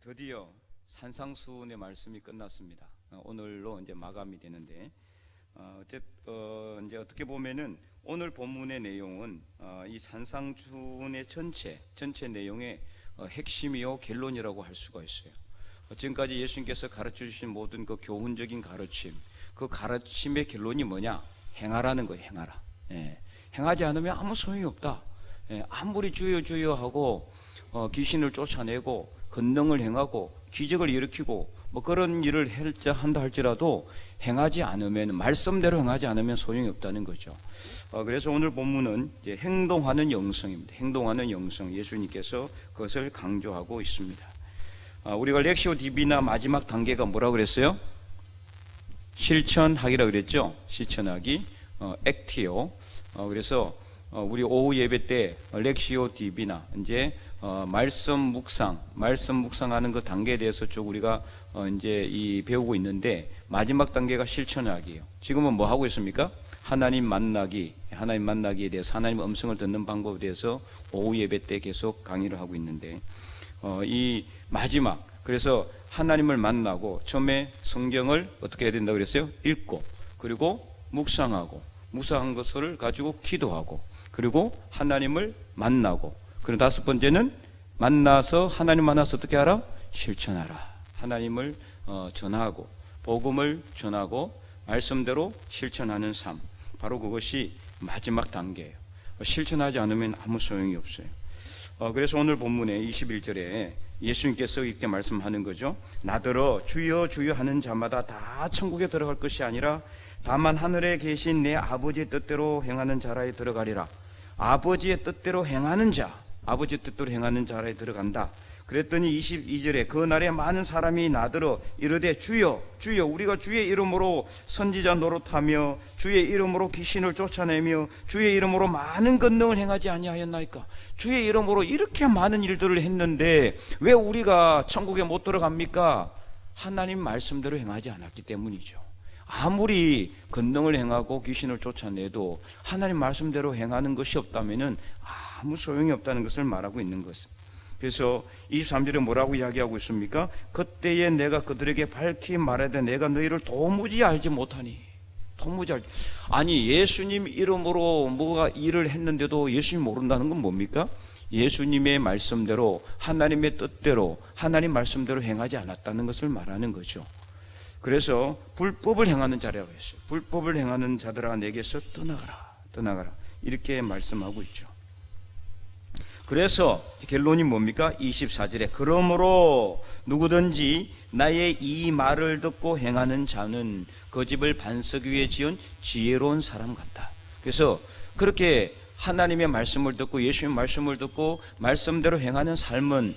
드디어 산상수훈의 말씀이 끝났습니다. 어, 오늘로 이제 마감이 되는데 어, 어째, 어, 이제 어떻게 보면은 오늘 본문의 내용은 어, 이 산상수훈의 전체 전체 내용의 어, 핵심이요 결론이라고 할 수가 있어요. 어, 지금까지 예수님께서 가르쳐 주신 모든 그 교훈적인 가르침, 그 가르침의 결론이 뭐냐? 행하라는 거예요. 행하라. 예. 행하지 않으면 아무 소용이 없다. 예. 아무리 주여 주여 하고 어, 귀신을 쫓아내고 권능을 행하고 기적을 일으키고 뭐 그런 일을 할자 한다 할지라도 행하지 않으면 말씀대로 행하지 않으면 소용이 없다는 거죠. 어, 그래서 오늘 본문은 행동하는 영성입니다. 행동하는 영성 예수님께서 그것을 강조하고 있습니다. 아, 우리가 렉시오 디비나 마지막 단계가 뭐라 그랬어요? 실천하기라 그랬죠. 실천하기, 어, 액티오. 어, 그래서 어, 우리 오후 예배 때 렉시오 디비나 이제 어, 말씀 묵상, 말씀 묵상하는 그 단계에 대해서 쭉 우리가 어, 이제 이 배우고 있는데 마지막 단계가 실천하기예요. 지금은 뭐 하고 있습니까? 하나님 만나기, 하나님 만나기에 대해서 하나님 음성을 듣는 방법에 대해서 오후 예배 때 계속 강의를 하고 있는데 어, 이 마지막 그래서 하나님을 만나고 처음에 성경을 어떻게 해야 된다고 그랬어요? 읽고 그리고 묵상하고 묵상한 것을 가지고 기도하고 그리고 하나님을 만나고 그리고 다섯 번째는 만나서 하나님 만나서 어떻게 하라? 실천하라. 하나님을 어, 전하고 복음을 전하고 말씀대로 실천하는 삶. 바로 그것이 마지막 단계예요. 실천하지 않으면 아무 소용이 없어요. 어, 그래서 오늘 본문에 21절에 예수님께서 이렇게 말씀하는 거죠. 나더러 주여 주여 하는 자마다 다 천국에 들어갈 것이 아니라 다만 하늘에 계신 내 아버지의 뜻대로 행하는 자라에 들어가리라. 아버지의 뜻대로 행하는 자, 아버지의 뜻대로 행하는 자라에 들어간다. 그랬더니 22절에 그 날에 많은 사람이 나더러 이르되 주여 주여 우리가 주의 이름으로 선지자 노릇하며 주의 이름으로 귀신을 쫓아내며 주의 이름으로 많은 권능을 행하지 아니하였나이까? 주의 이름으로 이렇게 많은 일들을 했는데 왜 우리가 천국에 못 들어갑니까? 하나님 말씀대로 행하지 않았기 때문이죠 아무리 권능을 행하고 귀신을 쫓아내도 하나님 말씀대로 행하는 것이 없다면은 아무 소용이 없다는 것을 말하고 있는 것입니다. 그래서 23절에 뭐라고 이야기하고 있습니까? 그때에 내가 그들에게 밝히 말하되 내가 너희를 도무지 알지 못하니 도무지 알지 아니 예수님 이름으로 뭐가 일을 했는데도 예수님 모른다는 건 뭡니까? 예수님의 말씀대로 하나님의 뜻대로 하나님 말씀대로 행하지 않았다는 것을 말하는 거죠. 그래서 불법을 행하는 자라고 했어요. 불법을 행하는 자들아 내게서 떠나가라. 떠나가라. 이렇게 말씀하고 있죠. 그래서 결론이 뭡니까? 24절에 그러므로 누구든지 나의 이 말을 듣고 행하는 자는 그 집을 반석 위에 지은 지혜로운 사람 같다. 그래서 그렇게 하나님의 말씀을 듣고 예수의 말씀을 듣고 말씀대로 행하는 삶은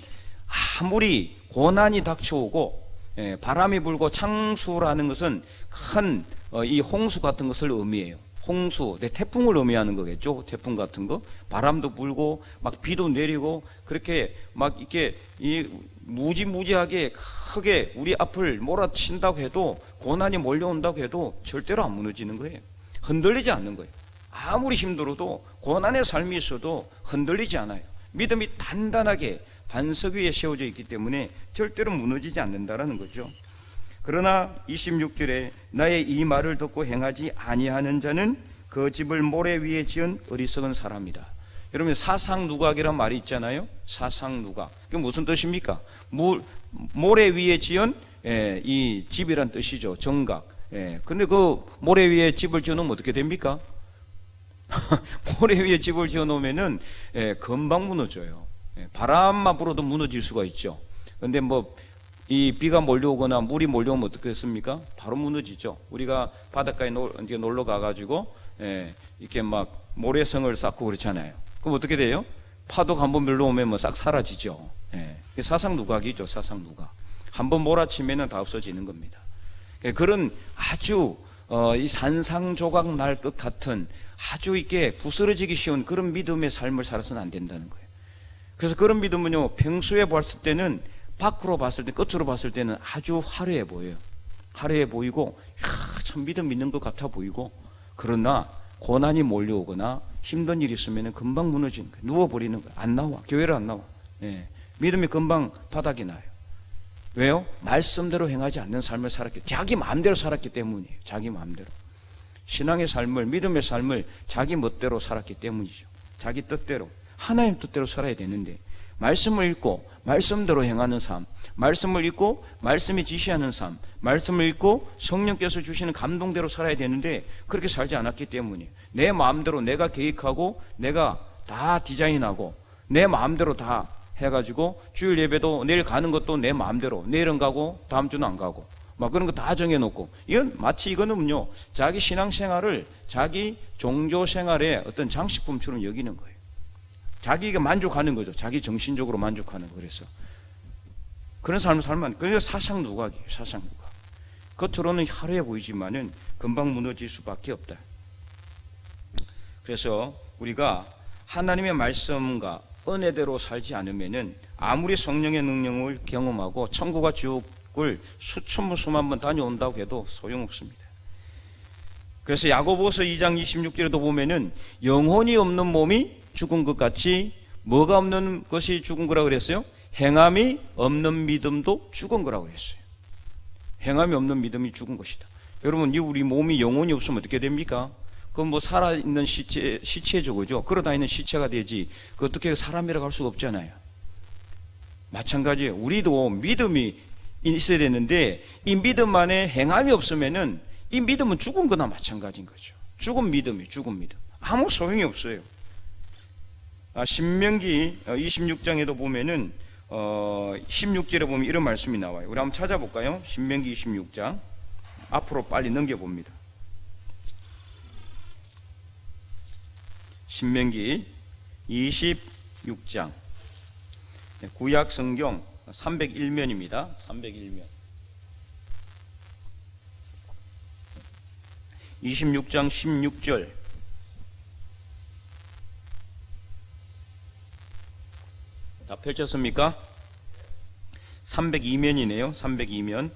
아무리 고난이 닥쳐오고 예, 바람이 불고 창수라는 것은 큰 이 홍수 같은 것을 의미해요. 홍수, 네, 태풍을 의미하는 거겠죠. 태풍 같은 거. 바람도 불고, 막 비도 내리고, 그렇게 막 이렇게 이 무지무지하게 크게 우리 앞을 몰아친다고 해도, 고난이 몰려온다고 해도 절대로 안 무너지는 거예요. 흔들리지 않는 거예요. 아무리 힘들어도, 고난의 삶이 있어도 흔들리지 않아요. 믿음이 단단하게 반석 위에 세워져 있기 때문에 절대로 무너지지 않는다라는 거죠. 그러나 26절에 나의 이 말을 듣고 행하지 아니하는 자는 그 집을 모래 위에 지은 어리석은 사람이다. 여러분 사상 누각이란 말이 있잖아요. 사상 누각. 그 무슨 뜻입니까? 물, 모래 위에 지은 예, 이 집이란 뜻이죠. 정각. 예, 근데 그 모래 위에 집을 지어 놓으면 어떻게 됩니까? 모래 위에 집을 지어 놓으면은 예, 금방 무너져요. 예, 바람만 불어도 무너질 수가 있죠. 근데 뭐 이 비가 몰려오거나 물이 몰려오면 어떻겠습니까? 바로 무너지죠. 우리가 바닷가에 놀, 놀러 가가지고 예, 이렇게 막 모래성을 쌓고 그렇잖아요. 그럼 어떻게 돼요? 파도가 한번 밀려오면 뭐 싹 사라지죠. 예, 사상 누각이죠. 사상 누각. 한번 몰아치면은 다 없어지는 겁니다. 예, 그런 아주 어, 이 산상조각 날 것 같은 아주 이게 부스러지기 쉬운 그런 믿음의 삶을 살아서는 안 된다는 거예요. 그래서 그런 믿음은요 평소에 봤을 때는 밖으로 봤을 때 끝으로 봤을 때는 아주 화려해 보여요. 화려해 보이고 야, 참 믿음 믿는 것 같아 보이고 그러나 고난이 몰려오거나 힘든 일이 있으면 금방 무너지는 거예요. 누워버리는 거예요. 안 나와. 교회를 안 나와. 예. 믿음이 금방 바닥이 나요. 왜요? 말씀대로 행하지 않는 삶을 살았기 자기 마음대로 살았기 때문이에요. 자기 마음대로. 신앙의 삶을 믿음의 삶을 자기 멋대로 살았기 때문이죠. 자기 뜻대로 하나님 뜻대로 살아야 되는데 말씀을 읽고 말씀대로 행하는 삶, 말씀을 읽고 말씀이 지시하는 삶, 말씀을 읽고 성령께서 주시는 감동대로 살아야 되는데 그렇게 살지 않았기 때문에 내 마음대로 내가 계획하고 내가 다 디자인하고 내 마음대로 다 해가지고 주일 예배도 내일 가는 것도 내 마음대로 내일은 가고 다음 주는 안 가고 막 그런 거 다 정해놓고 이건 마치 이거는요 자기 신앙생활을 자기 종교 생활의 어떤 장식품처럼 여기는 거예요. 자기가 만족하는 거죠. 자기 정신적으로 만족하는 거 그래서 그런 삶을 살면 그래서 사상 누각이에요. 사상 누각. 겉으로는 화려해 보이지만은 금방 무너질 수밖에 없다. 그래서 우리가 하나님의 말씀과 은혜대로 살지 않으면은 아무리 성령의 능력을 경험하고 천국과 지옥을 수천 번 수만 번 다녀온다고 해도 소용없습니다. 그래서 야고보서 2장 26절에도 보면은 영혼이 없는 몸이 죽은 것 같이 뭐가 없는 것이 죽은 거라 그랬어요? 행함이 없는 믿음도 죽은 거라고 그랬어요. 행함이 없는 믿음이 죽은 것이다. 여러분, 이 우리 몸이 영혼이 없으면 어떻게 됩니까? 그건 뭐 살아있는 시체, 시체죠, 그죠? 걸어다니는 시체가 되지. 그 어떻게 사람이라고 할 수가 없잖아요. 마찬가지예요. 우리도 믿음이 있어야 되는데, 이 믿음 안에 행함이 없으면은 이 믿음은 죽은 거나 마찬가지인 거죠. 죽은 믿음이 죽은 믿음. 아무 소용이 없어요. 아, 신명기 26장에도 보면은 어, 16절에 보면 이런 말씀이 나와요. 우리 한번 찾아볼까요? 신명기 26장. 앞으로 빨리 넘겨봅니다. 신명기 26장. 네, 구약 성경 301면입니다. 301면. 26장 16절. 다 펼쳤습니까? 302면이네요. 302면.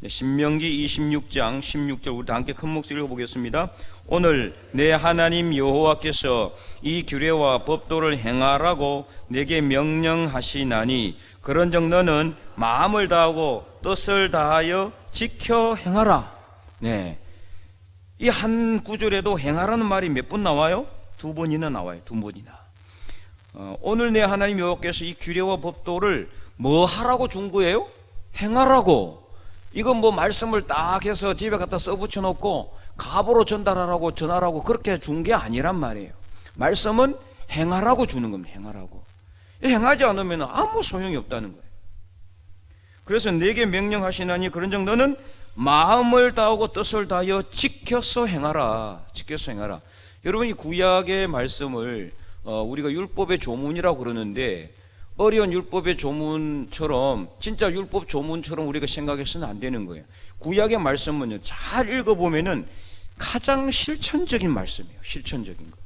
네, 신명기 26장 16절 우리 다 함께 큰 목소리로 읽어보겠습니다. 오늘 내 하나님 여호와께서 이 규례와 법도를 행하라고 내게 명령하시나니 그런즉 너는 마음을 다하고 뜻을 다하여 지켜 행하라. 네. 이 한 구절에도 행하라는 말이 몇 번 나와요? 두 번이나 나와요. 두 번이나. 어, 오늘 내 하나님 여호와께서 이 규례와 법도를 뭐 하라고 준 거예요? 행하라고. 이건 뭐 말씀을 딱 해서 집에 갖다 써붙여 놓고 갑으로 전달하라고 전하라고 그렇게 준 게 아니란 말이에요. 말씀은 행하라고 주는 겁니다. 행하라고. 행하지 않으면 아무 소용이 없다는 거예요. 그래서 내게 명령하시나니 그런즉 너는 마음을 다하고 뜻을 다하여 지켜서 행하라. 지켜서 행하라. 여러분이 구약의 말씀을 어, 우리가 율법의 조문이라고 그러는데 어려운 율법의 조문처럼 진짜 율법 조문처럼 우리가 생각해서는 안 되는 거예요. 구약의 말씀은요 잘 읽어보면은 가장 실천적인 말씀이에요. 실천적인 거.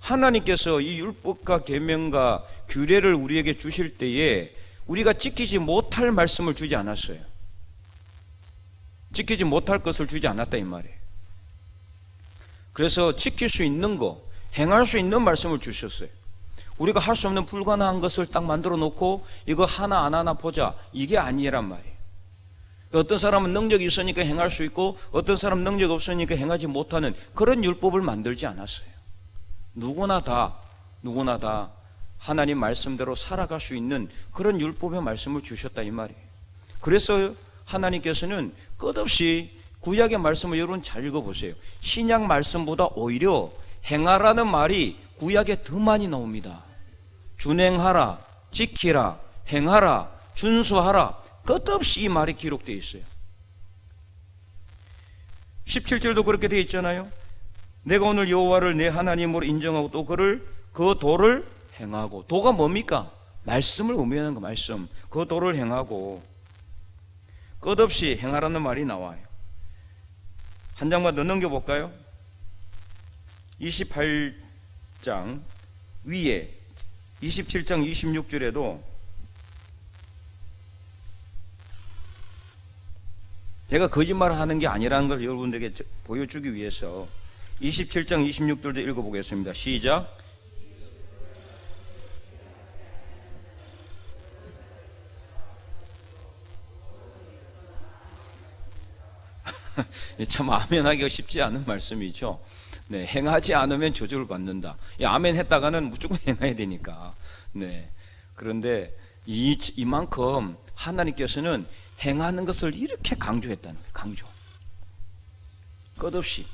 하나님께서 이 율법과 계명과 규례를 우리에게 주실 때에 우리가 지키지 못할 말씀을 주지 않았어요. 지키지 못할 것을 주지 않았다 이 말이에요. 그래서 지킬 수 있는 거, 행할 수 있는 말씀을 주셨어요. 우리가 할 수 없는 불가능한 것을 딱 만들어 놓고 이거 하나 안 하나 보자. 이게 아니란 말이에요. 어떤 사람은 능력이 있으니까 행할 수 있고 어떤 사람 능력 없으니까 행하지 못하는 그런 율법을 만들지 않았어요. 누구나 다 누구나 다 하나님 말씀대로 살아갈 수 있는 그런 율법의 말씀을 주셨다 이 말이에요. 그래서 하나님께서는 끝없이 구약의 말씀을 여러분 잘 읽어보세요. 신약 말씀보다 오히려 행하라는 말이 구약에 더 많이 나옵니다. 준행하라, 지키라, 행하라, 준수하라. 끝없이 이 말이 기록되어 있어요. 17절도 그렇게 되어 있잖아요. 내가 오늘 여호와를 내 하나님으로 인정하고 또 그를 그 도를 행하고 도가 뭡니까? 말씀을 의미하는 거 말씀. 그 도를 행하고 끝없이 행하라는 말이 나와요. 한 장만 더 넘겨 볼까요? 28장 위에 27장 26절에도 제가 거짓말을 하는 게 아니라는 걸 여러분들에게 보여주기 위해서 27장 26절도 읽어보겠습니다. 시작. 참 아멘하기가 쉽지 않은 말씀이죠. 네, 행하지 않으면 저주를 받는다. 이 아멘 했다가는 무조건 행해야 되니까. 네. 그런데 이, 이만큼 하나님께서는 행하는 것을 이렇게 강조했다는 거예요. 강조. 끝없이.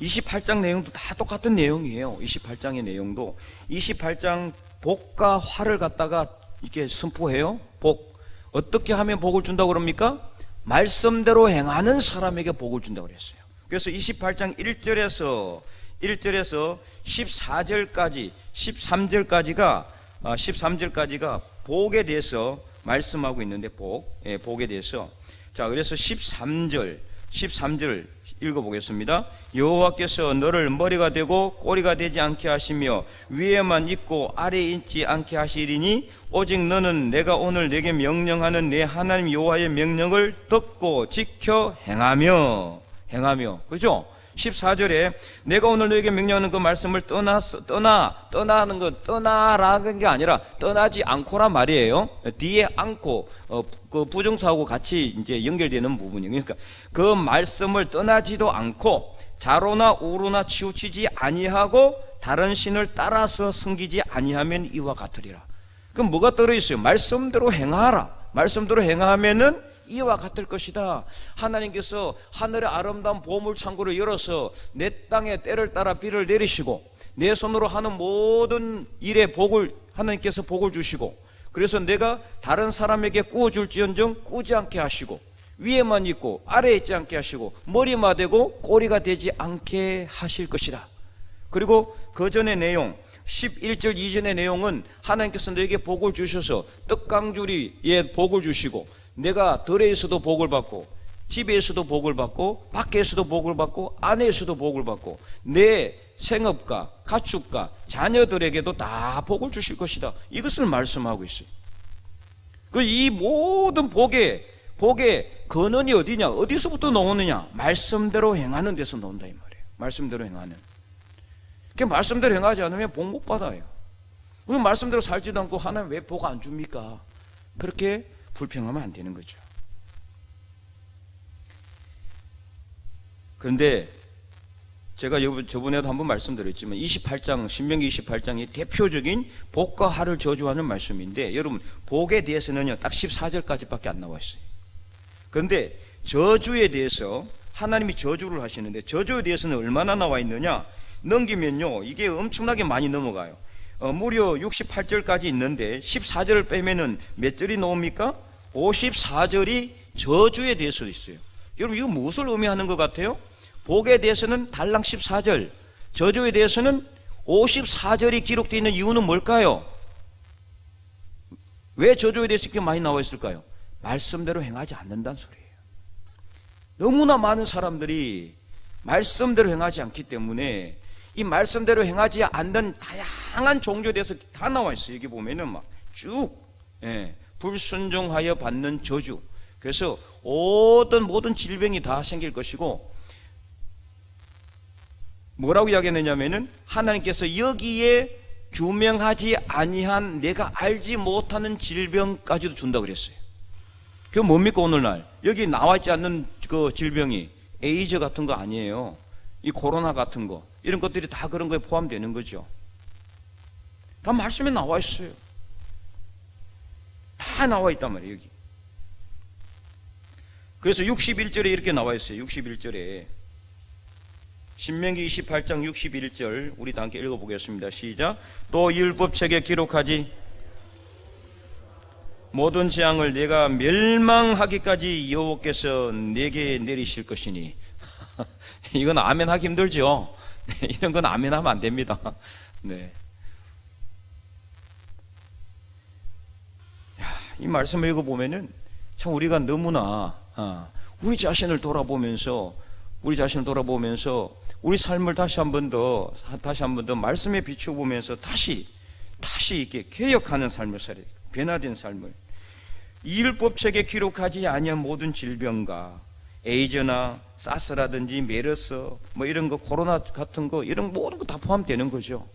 28장 내용도 다 똑같은 내용이에요. 28장의 내용도 28장 복과 화를 갖다가 이렇게 선포해요. 복 어떻게 하면 복을 준다고 그럽니까? 말씀대로 행하는 사람에게 복을 준다고 그랬어요. 그래서 28장 1절에서 1절에서 14절까지 13절까지가 13절까지가 복에 대해서 말씀하고 있는데 복, 예, 복에 대해서 자 그래서 13절 13절 읽어보겠습니다. 여호와께서 너를 머리가 되고 꼬리가 되지 않게 하시며 위에만 있고 아래에 있지 않게 하시리니 오직 너는 내가 오늘 내게 명령하는 내 하나님 여호와의 명령을 듣고 지켜 행하며 행하며 그죠? 14절에 내가 오늘 너에게 명령하는 그 말씀을 떠나 떠나 떠나는 것 떠나라는 게 아니라 떠나지 않고란 말이에요. 뒤에 않고 어, 그 부정사하고 같이 이제 연결되는 부분이에요. 그러니까 그 말씀을 떠나지도 않고 자로나 우로나 치우치지 아니하고 다른 신을 따라서 섬기지 아니하면 이와 같으리라. 그럼 뭐가 떨어 있어요? 말씀대로 행하라. 말씀대로 행하면은 이와 같을 것이다. 하나님께서 하늘의 아름다운 보물 창고를 열어서 내 땅에 때를 따라 비를 내리시고 내 손으로 하는 모든 일에 복을 하나님께서 복을 주시고 그래서 내가 다른 사람에게 꾸어 줄지언정 꾸지 않게 하시고 위에만 있고 아래에 있지 않게 하시고 머리만 되고 꼬리가 되지 않게 하실 것이다. 그리고 그 전의 내용 11절 이전의 내용은 하나님께서 너에게 복을 주셔서 떡강주리에 복을 주시고 내가 들에서도 복을 받고 집에서도 복을 받고 밖에서도 복을 받고 안에서도 복을 받고 내 생업가 가축가 자녀들에게도 다 복을 주실 것이다. 이것을 말씀하고 있어요. 그 이 모든 복의 복의 근원이 어디냐? 어디서부터 나오느냐? 말씀대로 행하는 데서 나온다 이 말이에요. 말씀대로 행하는. 그 말씀대로 행하지 않으면 복 못 받아요. 우리 말씀대로 살지도 않고 하나님 왜 복 안 줍니까? 그렇게 불평하면 안 되는 거죠. 그런데 제가 저번에도 한번 말씀드렸지만 28장 신명기 28장이 대표적인 복과 하를 저주하는 말씀인데 여러분 복에 대해서는요 딱 14절까지밖에 안 나와 있어요. 그런데 저주에 대해서 하나님이 저주를 하시는데 저주에 대해서는 얼마나 나와 있느냐 넘기면요 이게 엄청나게 많이 넘어가요. 어, 무려 68절까지 있는데 14절을 빼면은 몇 절이 나옵니까? 54절이 저주에 대해서 있어요. 여러분 이거 무엇을 의미하는 것 같아요? 복에 대해서는 달랑 14절, 저주에 대해서는 54절이 기록되어 있는 이유는 뭘까요? 왜 저주에 대해서 이렇게 많이 나와 있을까요? 말씀대로 행하지 않는다는 소리예요. 너무나 많은 사람들이 말씀대로 행하지 않기 때문에 이 말씀대로 행하지 않는 다양한 종교에 대해서 다 나와 있어요. 여기 보면은 막쭉 예, 불순종하여 받는 저주. 그래서 모든 모든 질병이 다 생길 것이고 뭐라고 이야기했느냐면은 하나님께서 여기에 규명하지 아니한 내가 알지 못하는 질병까지도 준다 그랬어요. 그 뭡니까 오늘날 여기 나와 있지 않는 그 질병이 에이즈 같은 거 아니에요. 이 코로나 같은 거 이런 것들이 다 그런 거에 포함되는 거죠. 다 말씀에 나와 있어요. 다 나와 있단 말이에요, 여기. 그래서 61절에 이렇게 나와 있어요. 61절에. 신명기 28장 61절 우리 다 함께 읽어 보겠습니다. 시작. 또 율법책에 기록하지 모든 재앙을 내가 멸망하기까지 여호와께서 내게 내리실 것이니 이건 아멘 하기 힘들죠. 이런 건 아멘 하면 안 됩니다. 네. 이 말씀을 읽어보면은 참 우리가 너무나 어, 우리 자신을 돌아보면서 우리 자신을 돌아보면서 우리 삶을 다시 한 번 더 다시 한 번 더 말씀에 비추어 보면서 다시 다시 이렇게 개혁하는 삶을 돼요. 변화된 삶을 이율법책에 기록하지 아니한 모든 질병과 에이즈나 사스라든지 메르스 뭐 이런 거 코로나 같은 거 이런 모든 거 다 포함되는 거죠.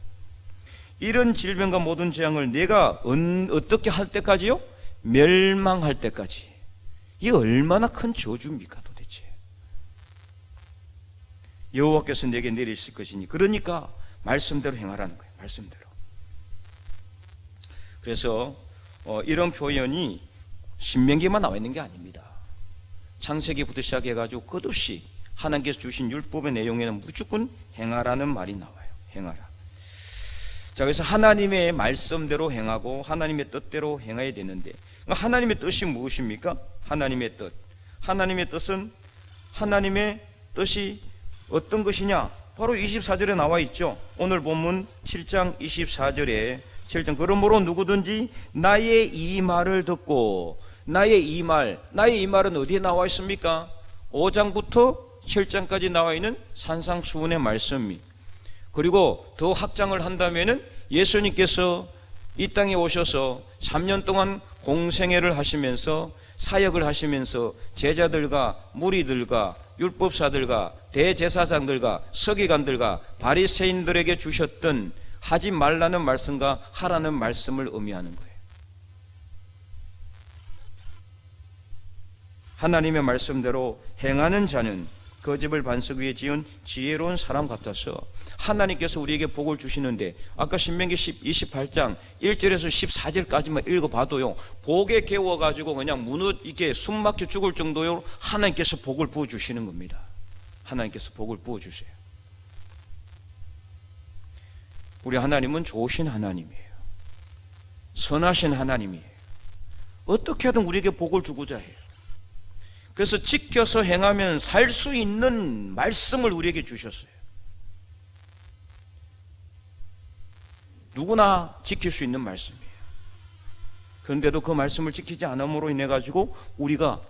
이런 질병과 모든 재앙을 내가 어떻게 할 때까지요? 멸망할 때까지. 이게 얼마나 큰 저주입니까 도대체? 여호와께서 내게 내리실 것이니 그러니까 말씀대로 행하라는 거예요. 말씀대로. 그래서 어, 이런 표현이 신명기만 나와 있는 게 아닙니다. 창세기부터 시작해가지고 끝없이 하나님께서 주신 율법의 내용에는 무조건 행하라는 말이 나와요. 행하라. 자, 그래서 하나님의 말씀대로 행하고 하나님의 뜻대로 행해야 되는데 그러니까 하나님의 뜻이 무엇입니까? 하나님의 뜻. 하나님의 뜻은 하나님의 뜻이 어떤 것이냐? 바로 24절에 나와 있죠. 오늘 본문 7장 24절에 7장 그러므로 누구든지 나의 이 말을 듣고 나의 이 말, 나의 이 말은 어디에 나와 있습니까? 5장부터 7장까지 나와 있는 산상수훈의 말씀이 그리고 더 확장을 한다면은 예수님께서 이 땅에 오셔서 3년 동안 공생애를 하시면서 사역을 하시면서 제자들과 무리들과 율법사들과 대제사장들과 서기관들과 바리새인들에게 주셨던 하지 말라는 말씀과 하라는 말씀을 의미하는 거예요. 하나님의 말씀대로 행하는 자는 그 집을 반석 위에 지은 지혜로운 사람 같아서 하나님께서 우리에게 복을 주시는데 아까 신명기 10, 28장 1절에서 14절까지만 읽어봐도요 복에 개워가지고 그냥 무너 이게 숨막혀 죽을 정도로 하나님께서 복을 부어주시는 겁니다. 하나님께서 복을 부어주세요. 우리 하나님은 좋으신 하나님이에요. 선하신 하나님이에요. 어떻게든 우리에게 복을 주고자 해요 그래서 지켜서 행하면 살 수 있는 말씀을 우리에게 주셨어요. 누구나 지킬 수 있는 말씀이에요. 그런데도 그 말씀을 지키지 않음으로 인해 가지고 우리가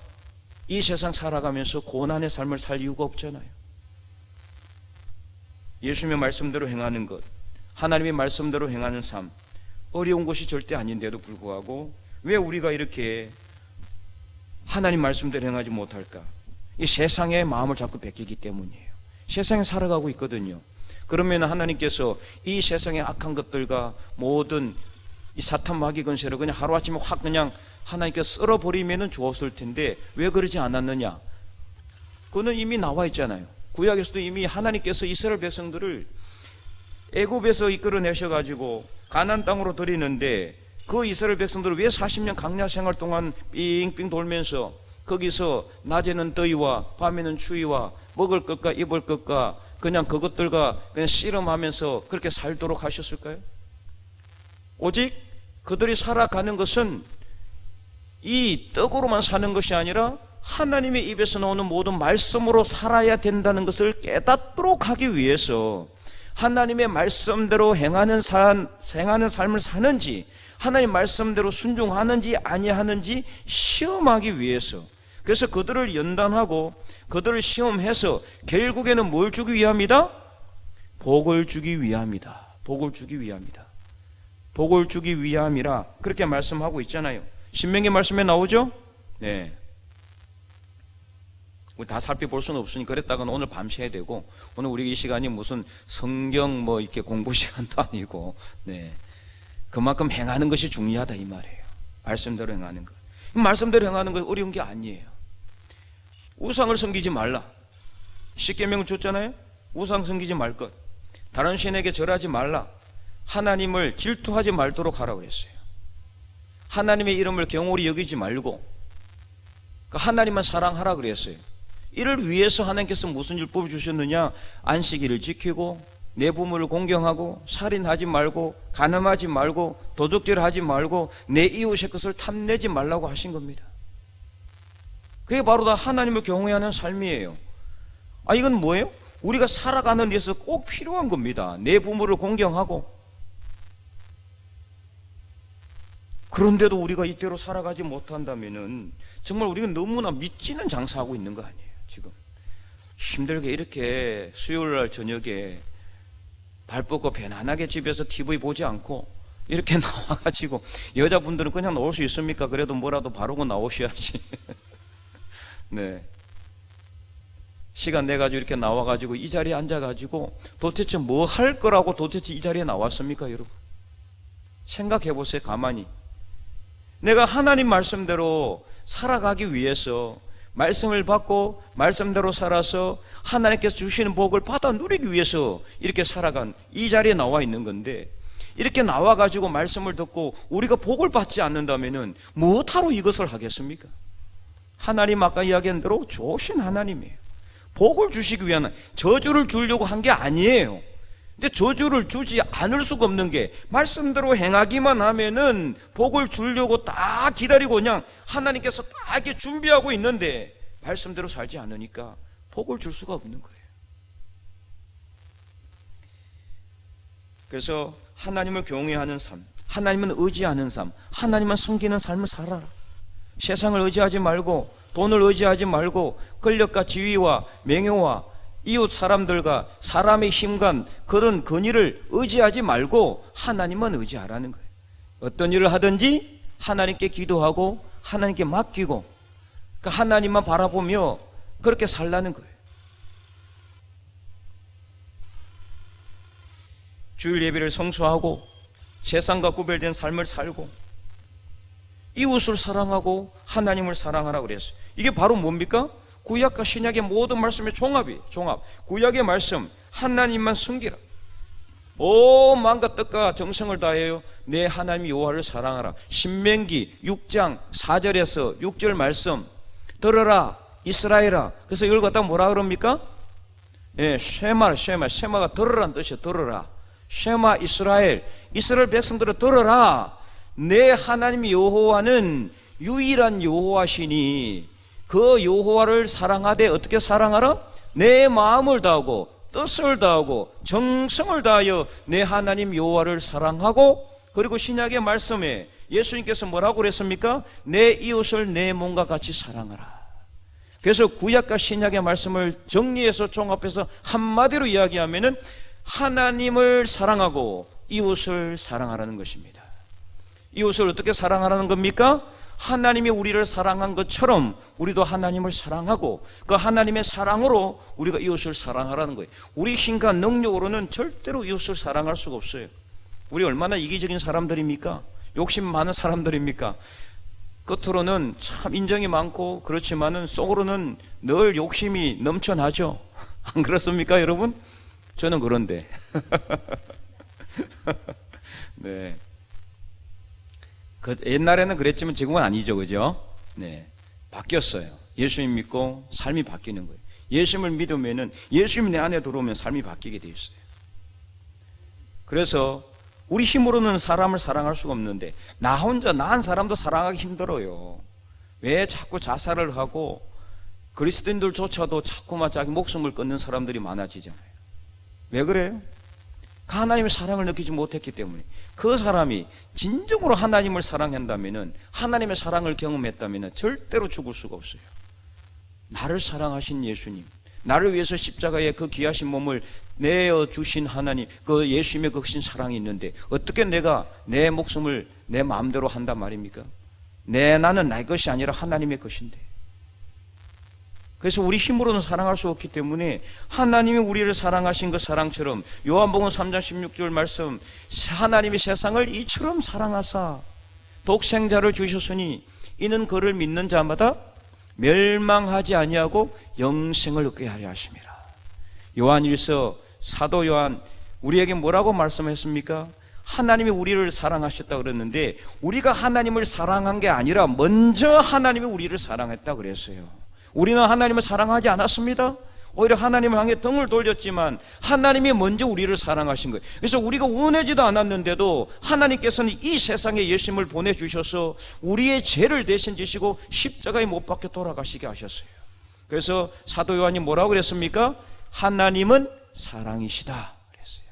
이 세상 살아가면서 고난의 삶을 살 이유가 없잖아요. 예수님의 말씀대로 행하는 것, 하나님의 말씀대로 행하는 삶, 어려운 것이 절대 아닌데도 불구하고 왜 우리가 이렇게 하나님 말씀대로 행하지 못할까? 이 세상의 마음을 자꾸 베끼기 때문이에요. 세상에 살아가고 있거든요. 그러면 하나님께서 이 세상의 악한 것들과 모든 이 사탄 마귀 근세를 그냥 하루아침에 확 그냥 하나님께서 쓸어버리면 좋았을 텐데 왜 그러지 않았느냐? 그는 이미 나와 있잖아요. 구약에서도 이미 하나님께서 이스라엘 백성들을 애굽에서 이끌어내셔 가지고 가나안 땅으로 들이는데 그 이스라엘 백성들을 왜 40년 강야 생활 동안 빙빙 돌면서 거기서 낮에는 더위와 밤에는 추위와 먹을 것과 입을 것과 그냥 그것들과 그냥 씨름하면서 그렇게 살도록 하셨을까요? 오직 그들이 살아가는 것은 이 떡으로만 사는 것이 아니라 하나님의 입에서 나오는 모든 말씀으로 살아야 된다는 것을 깨닫도록 하기 위해서 하나님의 말씀대로 행하는 삶, 행하는 삶을 사는지 하나님 말씀대로 순종하는지 아니하는지 시험하기 위해서 그래서 그들을 연단하고 그들을 시험해서 결국에는 뭘 주기 위함이다? 복을 주기 위함이다. 복을 주기 위함이다. 복을 주기 위함이라 그렇게 말씀하고 있잖아요. 신명기 말씀에 나오죠? 네. 우리 다 살펴볼 수는 없으니 그랬다가는 오늘 밤새 해야 되고 오늘 우리 이 시간이 무슨 성경 뭐 이렇게 공부 시간도 아니고 네. 그만큼 행하는 것이 중요하다 이 말이에요. 말씀대로 행하는 것. 말씀대로 행하는 거 어려운 게 아니에요. 우상을 섬기지 말라. 십계명을 줬잖아요. 우상 섬기지 말 것. 다른 신에게 절하지 말라. 하나님을 질투하지 말도록 하라고 그랬어요. 하나님의 이름을 경홀히 여기지 말고 그 하나님만 사랑하라 그랬어요. 이를 위해서 하나님께서 무슨 율법을 주셨느냐? 안식일을 지키고 내 부모를 공경하고 살인하지 말고 간음하지 말고 도둑질하지 말고 내 이웃의 것을 탐내지 말라고 하신 겁니다. 그게 바로 다 하나님을 경외하는 삶이에요. 아 이건 뭐예요? 우리가 살아가는 데서 꼭 필요한 겁니다. 내 부모를 공경하고 그런데도 우리가 이대로 살아가지 못한다면은 정말 우리가 너무나 믿지는 장사하고 있는 거 아니에요, 지금. 힘들게 이렇게 수요일 날 저녁에 발 뻗고 편안하게 집에서 TV 보지 않고 이렇게 나와가지고 여자분들은 그냥 나올 수 있습니까? 그래도 뭐라도 바르고 나오셔야지. 네. 시간 내 가지고 이렇게 나와가지고 이 자리에 앉아가지고 도대체 뭐 할 거라고 도대체 이 자리에 나왔습니까, 여러분? 생각해 보세요, 가만히. 내가 하나님 말씀대로 살아가기 위해서 말씀을 받고 말씀대로 살아서 하나님께서 주시는 복을 받아 누리기 위해서 이렇게 살아간 이 자리에 나와 있는 건데 이렇게 나와 가지고 말씀을 듣고 우리가 복을 받지 않는다면은 무엇하러 이것을 하겠습니까? 하나님 아까 이야기한 대로 좋으신 하나님이에요. 복을 주시기 위한 저주를 주려고 한 게 아니에요. 근데 저주를 주지 않을 수가 없는 게 말씀대로 행하기만 하면은 복을 주려고 딱 기다리고 그냥 하나님께서 딱 이렇게 준비하고 있는데 말씀대로 살지 않으니까 복을 줄 수가 없는 거예요. 그래서 하나님을 경외하는 삶, 하나님은 의지하는 삶, 하나님만 섬기는 삶을 살아라. 세상을 의지하지 말고 돈을 의지하지 말고 권력과 지위와 명예와 이웃 사람들과 사람의 힘과 그런 근위를 의지하지 말고 하나님만 의지하라는 거예요. 어떤 일을 하든지 하나님께 기도하고 하나님께 맡기고 그 하나님만 바라보며 그렇게 살라는 거예요. 주일 예배를 성수하고 세상과 구별된 삶을 살고 이웃을 사랑하고 하나님을 사랑하라 그랬어요. 이게 바로 뭡니까? 구약과 신약의 모든 말씀의 종합이 종합. 구약의 말씀 하나님만 숨기라. 온 마음과 뜻과 정성을 다하여 내 하나님 여호와를 사랑하라. 신명기 6장 4절에서 6절 말씀 들어라 이스라엘아. 그래서 이걸 갖다 뭐라 그럽니까? 예, 쉐마 쉐마 쉐마가 들으라는 뜻이야. 들어라. 쉐마 이스라엘 이스라엘 백성들을 들어라. 내 하나님 여호와는 유일한 여호와시니 그 여호와를 사랑하되 어떻게 사랑하라? 내 마음을 다하고 뜻을 다하고 정성을 다하여 내 하나님 여호와를 사랑하고 그리고 신약의 말씀에 예수님께서 뭐라고 그랬습니까? 내 이웃을 내 몸과 같이 사랑하라. 그래서 구약과 신약의 말씀을 정리해서 종합해서 한마디로 이야기하면은 하나님을 사랑하고 이웃을 사랑하라는 것입니다. 이웃을 어떻게 사랑하라는 겁니까? 하나님이 우리를 사랑한 것처럼 우리도 하나님을 사랑하고 그 하나님의 사랑으로 우리가 이웃을 사랑하라는 거예요. 우리 힘과 능력으로는 절대로 이웃을 사랑할 수가 없어요. 우리 얼마나 이기적인 사람들입니까? 욕심 많은 사람들입니까? 겉으로는 참 인정이 많고 그렇지만은 속으로는 늘 욕심이 넘쳐나죠. 안 그렇습니까, 여러분? 저는 그런데. 네. 그 옛날에는 그랬지만 지금은 아니죠, 그죠? 네, 바뀌었어요. 예수님 믿고 삶이 바뀌는 거예요. 예수님을 믿으면은 예수님 내 안에 들어오면 삶이 바뀌게 돼 있어요. 그래서 우리 힘으로는 사람을 사랑할 수가 없는데 나 혼자 나 한 사람도 사랑하기 힘들어요. 왜 자꾸 자살을 하고 그리스도인들조차도 자꾸만 자기 목숨을 끊는 사람들이 많아지잖아요. 왜 그래요? 그 하나님의 사랑을 느끼지 못했기 때문에 그 사람이 진정으로 하나님을 사랑한다면은 하나님의 사랑을 경험했다면은 절대로 죽을 수가 없어요. 나를 사랑하신 예수님, 나를 위해서 십자가에 그 귀하신 몸을 내어 주신 하나님, 그 예수님의 그 크신 사랑이 있는데 어떻게 내가 내 목숨을 내 마음대로 한단 말입니까? 내 나는 나의 것이 아니라 하나님의 것인데. 그래서 우리 힘으로는 사랑할 수 없기 때문에 하나님이 우리를 사랑하신 그 사랑처럼 요한복음 3장 16절 말씀 하나님이 세상을 이처럼 사랑하사 독생자를 주셨으니 이는 그를 믿는 자마다 멸망하지 아니하고 영생을 얻게 하려 하심이라. 요한일서 사도 요한 우리에게 뭐라고 말씀했습니까? 하나님이 우리를 사랑하셨다 그랬는데 우리가 하나님을 사랑한 게 아니라 먼저 하나님이 우리를 사랑했다 그랬어요. 우리는 하나님을 사랑하지 않았습니다. 오히려 하나님을 향해 등을 돌렸지만 하나님이 먼저 우리를 사랑하신 거예요. 그래서 우리가 원하지도 않았는데도 하나님께서는 이 세상에 예수님을 보내주셔서 우리의 죄를 대신 지시고 십자가에 못 박혀 돌아가시게 하셨어요. 그래서 사도 요한이 뭐라고 그랬습니까? 하나님은 사랑이시다. 그랬어요.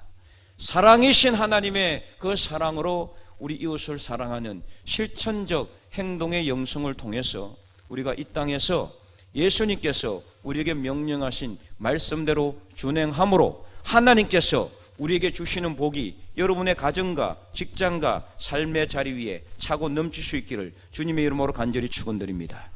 사랑이신 하나님의 그 사랑으로 우리 이웃을 사랑하는 실천적 행동의 영성을 통해서 우리가 이 땅에서 예수님께서 우리에게 명령하신 말씀대로 준행함으로 하나님께서 우리에게 주시는 복이 여러분의 가정과 직장과 삶의 자리 위에 차고 넘칠 수 있기를 주님의 이름으로 간절히 축원드립니다.